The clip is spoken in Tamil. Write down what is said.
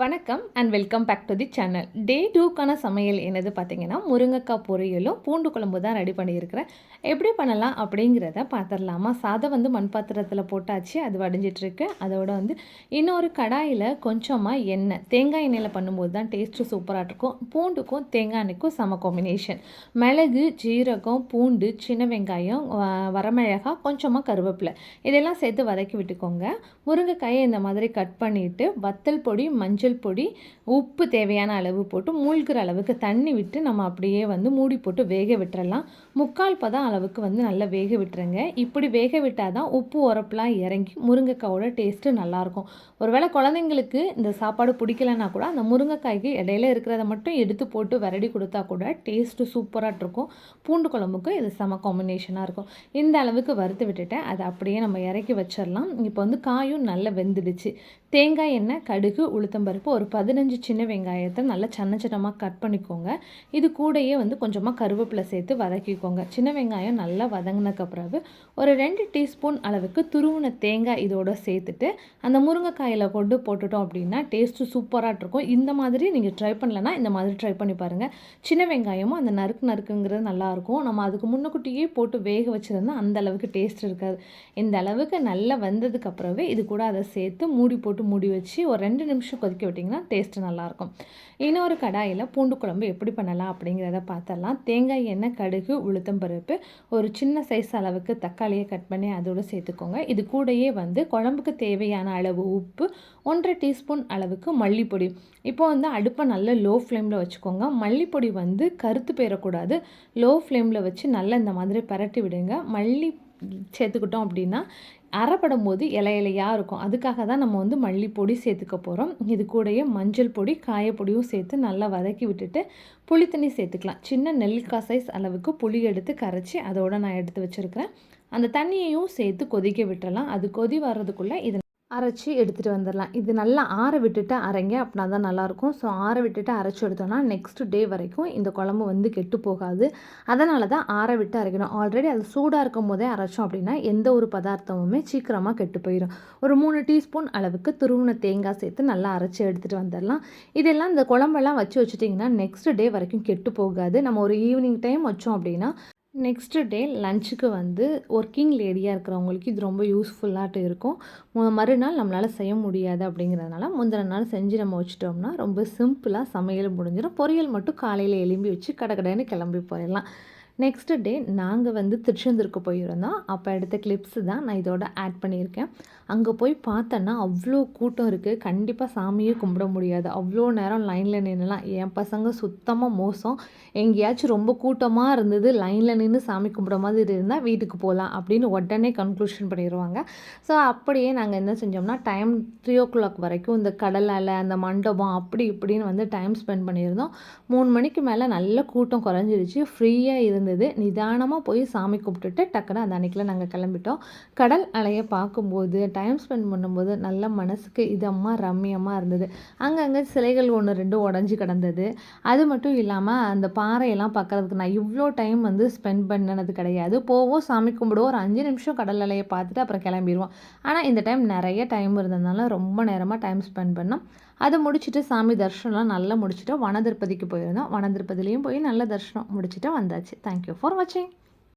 வணக்கம் and welcome back to the channel day டூக்கான சமையல் என்னது பார்த்தீங்கன்னா முருங்கைக்காய் பொரியலும் பூண்டு குழம்பு தான் ரெடி பண்ணியிருக்கிறேன். எப்படி பண்ணலாம் அப்படிங்கிறத பார்த்துடலாமா சாதம் வந்து மண் பாத்திரத்தில் போட்டாச்சு அது வடிஞ்சிட்ருக்கு அதோட வந்து இன்னொரு கடாயில் கொஞ்சமாக எண்ணெய். தேங்காய் எண்ணெயில் பண்ணும்போது தான் டேஸ்ட்டு சூப்பராக இருக்கும். பூண்டுக்கும் தேங்காய் எண்ணெய்க்கும் சம காம்பினேஷன் மிளகு ஜீரகம் பூண்டு சின்ன வெங்காயம் வரமிளகாய் கொஞ்சமாக கருவேப்பிலை. இதெல்லாம் சேர்த்து வதக்கி விட்டுக்கோங்க. முருங்கைக்காயை இந்த மாதிரி கட் பண்ணிவிட்டு வத்தல் பொடி மஞ்சள் பொடி உப்பு தேவையான அளவு போட்டு மூழ்கிற அளவுக்கு தண்ணி விட்டு நம்ம அப்படியே வந்து மூடி போட்டு வேக விட்டுறலாம். முக்கால் பதம் அளவுக்கு வந்து நல்லா வேக விட்டுருங்க. இப்படி வேக விட்டால் தான் உப்பு உரப்புலாம் இறங்கி முருங்கைக்காயோட டேஸ்ட்டு நல்லாயிருக்கும். ஒருவேளை குழந்தைங்களுக்கு இந்த சாப்பாடு பிடிக்கலன்னா கூட அந்த முருங்கைக்காய்க்கு இடையில இருக்கிறத மட்டும் எடுத்து போட்டு விரடி கொடுத்தா கூட டேஸ்ட்டு சூப்பராக இருக்கும் பூண்டு குழம்புக்கு இது செம காம்பினேஷனாக இருக்கும். இந்த அளவுக்கு வறுத்து விட்டுட்டேன். அதை அப்படியே நம்ம இறக்கி வச்சிடலாம் இப்போ வந்து காயும் நல்லா வெந்துடுச்சு. தேங்காய் எண்ணெய் கடுகு உளுத்தம்பருப்பு ஒரு பதினஞ்சு சின்ன வெங்காயத்தை நல்லா சின்ன சின்னமாக கட் பண்ணிக்கோங்க. இது கூடயே வந்து கொஞ்சமாக கருவேப்பிலை சேர்த்து வதக்கிக்கோங்க. சின்ன வெங்காயம் நல்லா வதங்கினக்கு பிறகு ஒரு ரெண்டு டீஸ்பூன் அளவுக்கு துருவின தேங்காய் இதோட சேர்த்துட்டு அந்த முருங்கைக்காயில் கொண்டு போட்டுட்டோம் அப்படின்னா டேஸ்ட்டு சூப்பராக இருக்கும் இந்த மாதிரி நீங்கள் ட்ரை பண்ணலன்னா இந்த மாதிரி ட்ரை பண்ணி பாருங்கள் சின்ன வெங்காயமும் அந்த நறுக்கு நறுக்குங்கிறது நல்லாயிருக்கும் நம்ம அதுக்கு முன்னக்கூட்டியே போட்டு வேக வச்சுருந்தா அந்த அளவுக்கு டேஸ்ட் இருக்காது. இந்த அளவுக்கு நல்லா வந்ததுக்கப்புறவே இது கூட அதை சேர்த்து மூடி போட்டு மூடி வச்சு ஒரு ரெண்டு நிமிஷம் கொதிக்க விட்டிங்கன்னா டேஸ்ட்டு நல்லாயிருக்கும் இன்னொரு கடாயில் பூண்டு குழம்பு எப்படி பண்ணலாம் அப்படிங்கிறத பார்த்தரலாம் தேங்காய் எண்ணெய் கடுகு உளுத்தம் பருப்பு ஒரு சின்ன சைஸ் அளவுக்கு தக்காளியை கட் பண்ணி அதோடு சேர்த்துக்கோங்க. இது கூடயே வந்து குழம்புக்கு தேவையான அளவு உப்பு ஒன்றரை டீஸ்பூன் அளவுக்கு மல்லிப்பொடி. இப்போ வந்து அடுப்பை நல்ல லோ ஃப்ளேமில் வச்சுக்கோங்க. மல்லிப்பொடி வந்து கருத்து போயிடக்கூடாது லோ ஃப்ளேமில் வச்சு நல்லா இந்த மாதிரி பரட்டி விடுங்க. மல்லி சேர்த்துக்கிட்டோம் அப்படின்னா அரைப்படும் போது இலை இலையாக இருக்கும். அதுக்காக தான் நம்ம வந்து மல்லிப்பொடி சேர்த்துக்க போகிறோம் இது கூடயே மஞ்சள் பொடி காயப்பொடியும் சேர்த்து நல்லா வதக்கி விட்டுட்டு புளி தண்ணி சேர்த்துக்கலாம். சின்ன நெல்லிக்காய் சைஸ் அளவுக்கு புளி எடுத்து கரைச்சி அதோட நான் எடுத்து வச்சுருக்கிறேன். அந்த தண்ணியையும் சேர்த்து கொதிக்க விட்டுறலாம். அது கொதி வர்றதுக்குள்ளே இது அரைச்சி எடுத்துகிட்டு வந்துடலாம். இது நல்லா ஆற விட்டுட்டு அரைங்க அப்படின்னா தான் நல்லாயிருக்கும். ஸோ ஆற விட்டுட்டு அரைச்சி எடுத்தோம்னா நெக்ஸ்ட் டே வரைக்கும் இந்த குழம்பு வந்து கெட்டு போகாது. அதனால தான் ஆற விட்டு அரைக்கணும். ஆல்ரெடி அது சூடாக இருக்கும் போதே அரைச்சோம் அப்படின்னா எந்த ஒரு பதார்த்தமுமே சீக்கிரமாக கெட்டு போயிடும் ஒரு மூணு டீஸ்பூன் அளவுக்கு துருவின தேங்காய் சேர்த்து நல்லா அரைச்சி எடுத்துகிட்டு வந்துடலாம். இதெல்லாம் இந்த குழம்பெல்லாம் வச்சு வச்சுட்டிங்கன்னா நெக்ஸ்ட் டே வரைக்கும் கெட்டு போகாது. நம்ம ஒரு ஈவினிங் டைம் வச்சோம் அப்படின்னா நெக்ஸ்ட் டே லஞ்சுக்கு வந்து ஒர்க்கிங் லேடியாக இருக்கிறவங்களுக்கு இது ரொம்ப யூஸ்ஃபுல்லாகட்டு இருக்கும். மறுநாள் நம்மளால் செய்ய முடியாது அப்படிங்கிறதுனால முந்தின நாள் செஞ்சு நம்ம வச்சிட்டோம்னா ரொம்ப சிம்பிளாக சமையல் முடிஞ்சிடும். பொரியல் மட்டும் காலையில் எலும்பி வச்சு கடகடன்னு கிளம்பி போயிடலாம். நெக்ஸ்ட் டே நாங்கள் வந்து திருச்செந்தூருக்கு போயிருந்தோம். அப்போ எடுத்த கிளிப்ஸு தான் நான் இதோட ஆட் பண்ணியிருக்கேன். அங்கே போய் பார்த்தேன்னா அவ்வளோ கூட்டம் இருக்குது கண்டிப்பாக சாமியே கும்பிட முடியாது. அவ்வளோ நேரம் லைனில் நின்றுலாம் என் பசங்க சுத்தமாக மோசம். எங்கேயாச்சும் ரொம்ப கூட்டமாக இருந்தது லைனில் நின்று சாமி கும்பிட மாதிரி இருந்தால் வீட்டுக்கு போகலாம் அப்படின்னு உடனே கன்க்ளூஷன் பண்ணிடுவாங்க ஸோ அப்படியே நாங்கள் என்ன செஞ்சோம்னா டைம் த்ரீ ஓ கிளாக் வரைக்கும் இந்த கடல் அலை அந்த மண்டபம் அப்படி இப்படின்னு வந்து டைம் ஸ்பெண்ட் பண்ணியிருந்தோம். மூணு மணிக்கு மேலே நல்ல கூட்டம் குறைஞ்சிருச்சு. ஃப்ரீயாக இருந்தது. நிதானமாக போய் சாமி கும்பிட்டுட்டு டக்குன்னு அந்த அன்றைக்கில் நாங்கள் கிளம்பிட்டோம். கடல் அலையை பார்க்கும்போது டைம் ஸ்பெண்ட் பண்ணும்போது நல்ல மனசுக்கு இதமாக ரம்மியமாக இருந்தது. அங்கங்கே சிலைகள் ஒன்று ரெண்டு உடஞ்சி கிடந்தது. அது மட்டும் இல்லாமல் அந்த பாறையெல்லாம் பார்க்கறதுக்கு நான் இவ்வளோ டைம் வந்து ஸ்பெண்ட் பண்ணினது கிடையாது. போவோம் சாமி கும்பிடுவோம் ஒரு அஞ்சு நிமிஷம் கடல் அலையை பார்த்துட்டு அப்புறம் கிளம்பிடுவோம் ஆனால் இந்த டைம் நிறைய டைம் இருந்ததுனால ரொம்ப நேரமாக டைம் ஸ்பெண்ட் பண்ணோம். அதை முடிச்சுட்டு சாமி தர்ஷனம்லாம் நல்லா முடிச்சுட்டு வனதிருப்பதிக்கு போயிருந்தோம். வனதிருப்பதிலையும் போய் நல்ல தர்ஷனம் முடிச்சுட்டு வந்தாச்சு. தேங்க்யூ ஃபார் வாட்சிங்